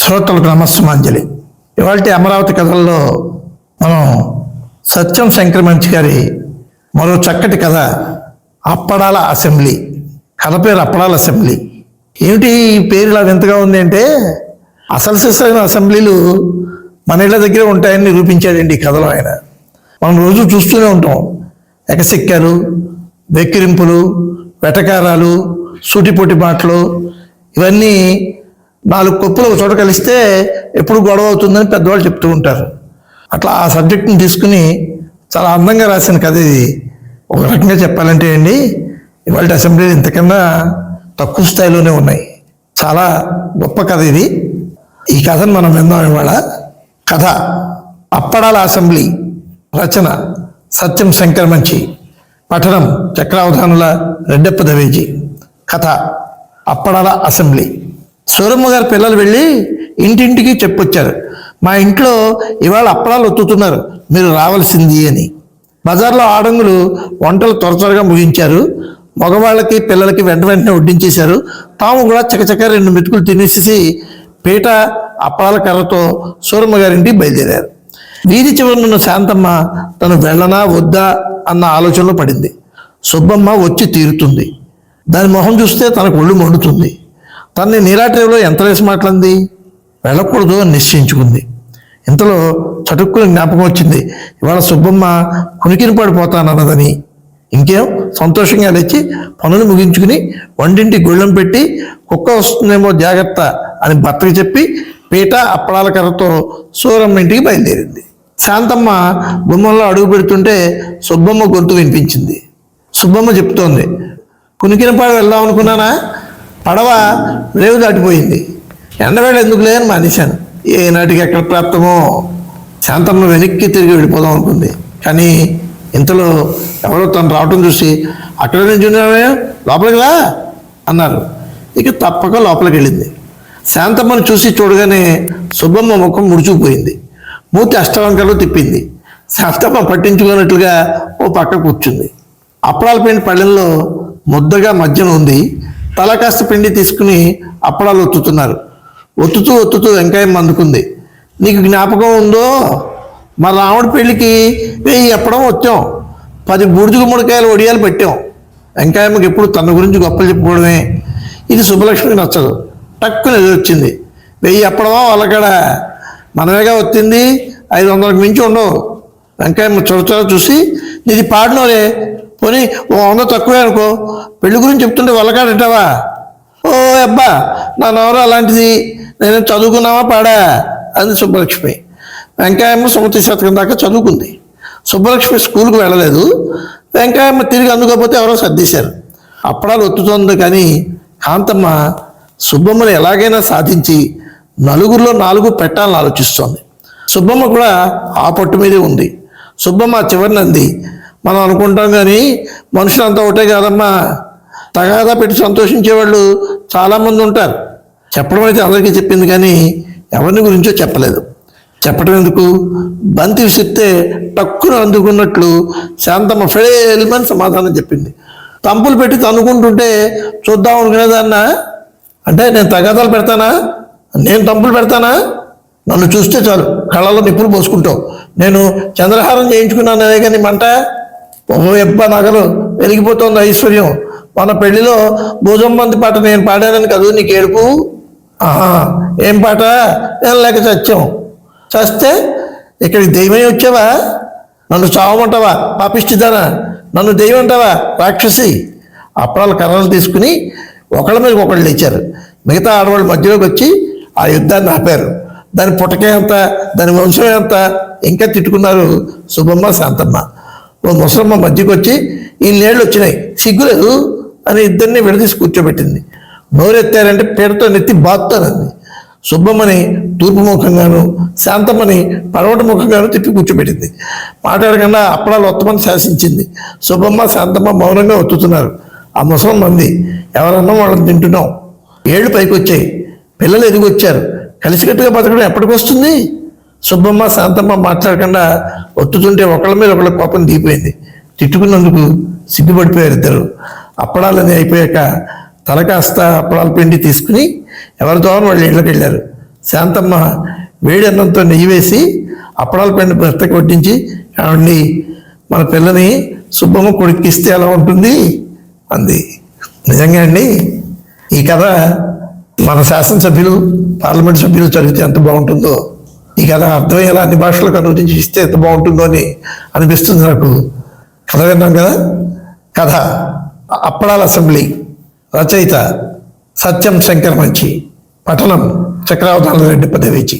శ్రోతలకు నమస్సమాంజలి. ఇవాళ అమరావతి కథల్లో మనం సత్యం శంకర మంచి గారి మరో చక్కటి కథ అప్పడాల అసెంబ్లీ. కథ పేరు అప్పడాల అసెంబ్లీ. ఏమిటి ఈ పేరు ఇలా వింతగా ఉంది అంటే? అసలు సిసలైన అసెంబ్లీలు మన ఇళ్ళ దగ్గరే ఉంటాయని నిరూపించాడండి ఈ కథలో ఆయన? మనం రోజు చూస్తూనే ఉంటాం. ఎకసిక్కారు వెక్కిరింపులు వెటకారాలు సూటిపోటి మాటలు ఇవన్నీ నాలుగు కొప్పులు ఒక చోట కలిస్తే ఎప్పుడు గొడవ అవుతుందని పెద్దవాళ్ళు చెప్తూ ఉంటారు. అట్లా ఆ సబ్జెక్ట్ని తీసుకుని చాలా అందంగా రాసిన కథ ఇది. ఒక రకంగా చెప్పాలంటే అండి ఇవాళ అసెంబ్లీ ఇంతకన్నా తక్కువ స్థాయిలోనే ఉన్నాయి. చాలా గొప్ప కథ ఇది. ఈ కథను మనం విందాం ఇవాళ. కథ అప్పడాల అసెంబ్లీ రచన సత్యం శంకర్ మంచి. పఠనం చక్రావధానుల రెడ్డప్ప దవేజీ. కథ అప్పడాల అసెంబ్లీ. సూరమ్మ గారు పిల్లలు వెళ్ళి ఇంటింటికి చెప్పొచ్చారు. మా ఇంట్లో ఇవాళ అప్పడాలు ఒత్తుతున్నారు. మీరు రావాల్సింది అని. బజార్లో ఆడంగులు వంటలు త్వర త్వరగా ముగించారు. మగవాళ్ళకి పిల్లలకి వెంట వెంటనే వడ్డించేశారు. తాము కూడా చకచక రెండు మెతుకులు తినేసేసి పీట అప్పాల కర్రతో సూరమ్మ గారింటికి బయలుదేరారు. వీధి చివరనున్న శాంతమ్మ తను వెళ్ళనా వద్దా అన్న ఆలోచనలో పడింది. సుబ్బమ్మ వచ్చి తీరుతుంది. దాని మొహం చూస్తే తనకు ఒళ్ళు మండుతుంది. తనని నీరాట్రేవులో ఎంత వేసి మాట్లాడింది? వెళ్ళకూడదు అని నిశ్చయించుకుంది. ఇంతలో చటుక్కుని జ్ఞాపకం వచ్చింది. ఇవాళ సుబ్బమ్మ కునికిని పడిపోతానన్నదని ఇంకేం? సంతోషంగా లేచి పనులు ముగించుకుని వంటింటి గుళ్ళం పెట్టి కుక్క వస్తుందేమో జాగ్రత్త అని భర్తకి చెప్పి పీట అప్పడాల కర్రతో సూరమ్మ ఇంటికి బయలుదేరింది. శాంతమ్మ గుమ్మంలో అడుగు పెడుతుంటే సుబ్బమ్మ గొంతు వినిపించింది. సుబ్బమ్మ చెప్తోంది కునికినపాడు వెళ్దాం అనుకున్నానా? పడవ రేవు దాటిపోయింది. ఎండవేళ ఎందుకు లేని మానేశాను. ఏనాటికి ఎక్కడ ప్రాప్తమో? శాంతమ్మ వెనక్కి తిరిగి వెళ్ళిపోదాం అనుకుంది. కానీ ఇంతలో ఎవరో తను రావటం చూసి అక్కడ నుంచి లోపలికి రా అన్నారు. ఇక తప్పక లోపలికి వెళ్ళింది శాంతమ్మను చూసి చూడగానే సుబ్బమ్మ ముఖం ముడుచుకుపోయింది. మూతి అష్టవంకలు తిప్పింది. శాంతమ్మ పట్టించుకున్నట్లుగా ఓ పక్క కూర్చుంది. అప్పడాల పిండి పళ్ళెంలో ముద్దగా మధ్యన ఉంది. తల కాస్త పిండి తీసుకుని అప్పడాలు ఒత్తుతున్నారు. ఒత్తుతూ ఒత్తుతూ వెంకాయమ్మ అందుకుంది. నీకు జ్ఞాపకం ఉందో? మా రాముడి పెళ్ళికి వెయ్యి ఎప్పడం వచ్చాం. పది బూడిద గుమ్మడికాయలు ఒడియాలు పెట్టాం. వెంకాయమ్మకి ఎప్పుడు తన గురించి గొప్పలు చెప్పుకోవడమే. ఇది శుభలక్ష్మికి నచ్చదు. టక్కున ఎదురొచ్చింది వెయ్యి ఎప్పడమో వాళ్ళకడ మనమేగా వచ్చింది? ఐదు వందలకు మించి ఉండవు. వెంకాయమ్మ చొరచొర చూసి నీది పాడినోరే. పోనీ ఓ వంద తక్కువే అనుకో. పెళ్ళి గురించి చెప్తుంటే వాళ్ళకాడంటావా ఓ అబ్బా నా నవరు అలాంటిది. నేను చదువుకున్నావా? పాడా. అంది సుబ్బలక్ష్మి. వెంకాయమ్మ సుమతి శతకం దాకా చదువుకుంది. సుబ్బలక్ష్మి స్కూల్కి వెళ్ళలేదు. వెంకాయమ్మ తిరిగి అందుకోకపోతే ఎవరో సర్దేశారు. అప్పడాలు ఒత్తుతోంది కానీ కాంతమ్మ సుబ్బమ్మని ఎలాగైనా సాధించి నలుగురిలో నాలుగు పెట్టాలని ఆలోచిస్తోంది. సుబ్బమ్మ కూడా ఆ పట్టు మీదే ఉంది. సుబ్బమ్మ చివరినంది మనం అనుకుంటాం కానీ మనుషులంతా ఒకటే కాదమ్మా. తగాదా పెట్టి సంతోషించేవాళ్ళు చాలామంది ఉంటారు. చెప్పడం అయితే అందరికీ చెప్పింది కానీ ఎవరిని గురించో చెప్పలేదు. చెప్పడం ఎందుకు? బంతి విసిరితే టక్కున అందుకున్నట్లు శాంతమ్మ ఫెడేల్మని సమాధానం చెప్పింది. తంపులు పెట్టి తనుకుంటుంటే చూద్దాం అనుకునేదాన్న? అంటే నేను తగాదాలు పెడతానా? నేను తంపులు పెడతానా? నన్ను చూస్తే చాలు కళ్ళలో నిప్పులు పోసుకుంటావు. నేను చంద్రహారం చేయించుకున్నాననే కానీ మంట? ఓ ఎబ్బ నగలు వెలిగిపోతుంది ఐశ్వర్యం. మన పెళ్ళిలో భోజమ్మంది పాట నేను పాడానని కదూ నీకు ఏడుపు ఆహా ఏం పాట? నేను లేక చచ్చాం? చేస్తే ఇక్కడికి దైవమే వచ్చావా? నన్ను చావమంటావా? పాపిష్టిదానా? నన్ను దైవం అంటావా రాక్షసి? అప్పడాల కర్రలు తీసుకుని ఒకళ్ళ మీద ఒకళ్ళు లేచారు. మిగతా ఆడవాళ్ళు మధ్యలోకి వచ్చి ఆ యుద్ధాన్ని ఆపారు. దాని పుటకే అంత దాని వంశం ఎంత ఇంకా తిట్టుకున్నారు సుబ్బమ్మ శాంతమ్మ. ఓ ముసలమ్మ మధ్యకి వచ్చి ఈ నీళ్ళు వచ్చినాయి సిగ్గులేదు అని ఇద్దరిని విడదీసి కూర్చోబెట్టింది. నోరెత్తారంటే పేరుతో నెత్తి బాత్తానంది సుబ్బమ్మని తూర్పు ముఖంగాను శాంతమ్మని పడవట ముఖంగాను తిప్పి కూర్చోబెట్టింది. మాట్లాడకుండా అప్పడాలు ఒత్తమని శాసించింది. సుబ్బమ్మ శాంతమ్మ మౌనంగా ఒత్తుతున్నారు. ఆ ముసలం మంది ఎవరన్నా వాళ్ళని తింటున్నాం. ఏళ్ళు పైకొచ్చాయి. పిల్లలు ఎదిగొచ్చారు. కలిసికట్టుగా బతకడం ఎప్పటికి వస్తుంది? సుబ్బమ్మ శాంతమ్మ మాట్లాడకుండా ఒత్తుతుంటే ఒకళ్ళ మీద ఒకళ్ళ కోపం దిగిపోయింది. తిట్టుకున్నందుకు సిగ్గుపడిపోయారు ఇద్దరు. అప్పడాలని అయిపోయాక తల కాస్త అప్పడాల పిండి తీసుకుని ఎవరితో వాళ్ళ ఇళ్ళకి వెళ్ళారు? శాంతమ్మ వేడి అన్నంతో నెయ్యి వేసి అప్పడాల పైన భర్తకి కొట్టించి ఆవిడ్ని మన పిల్లని సుబ్బమ్మ కొడుక్కి ఇస్తే ఎలా ఉంటుంది? అంది. నిజంగా అండి ఈ కథ మన శాసనసభ్యులు పార్లమెంట్ సభ్యులు చదివితే ఎంత బాగుంటుందో ఈ కథ అర్థమయ్యేలా అన్ని భాషలకు అనువదించి ఇస్తే ఎంత బాగుంటుందో అని అనిపిస్తుంది నాకు. కథ విన్నాం కదా? కథ అప్పడాల అసెంబ్లీ రచయిత సత్యం శంకర్ మంచి పఠనం చక్రవర్తి రెడ్డి పదవేచి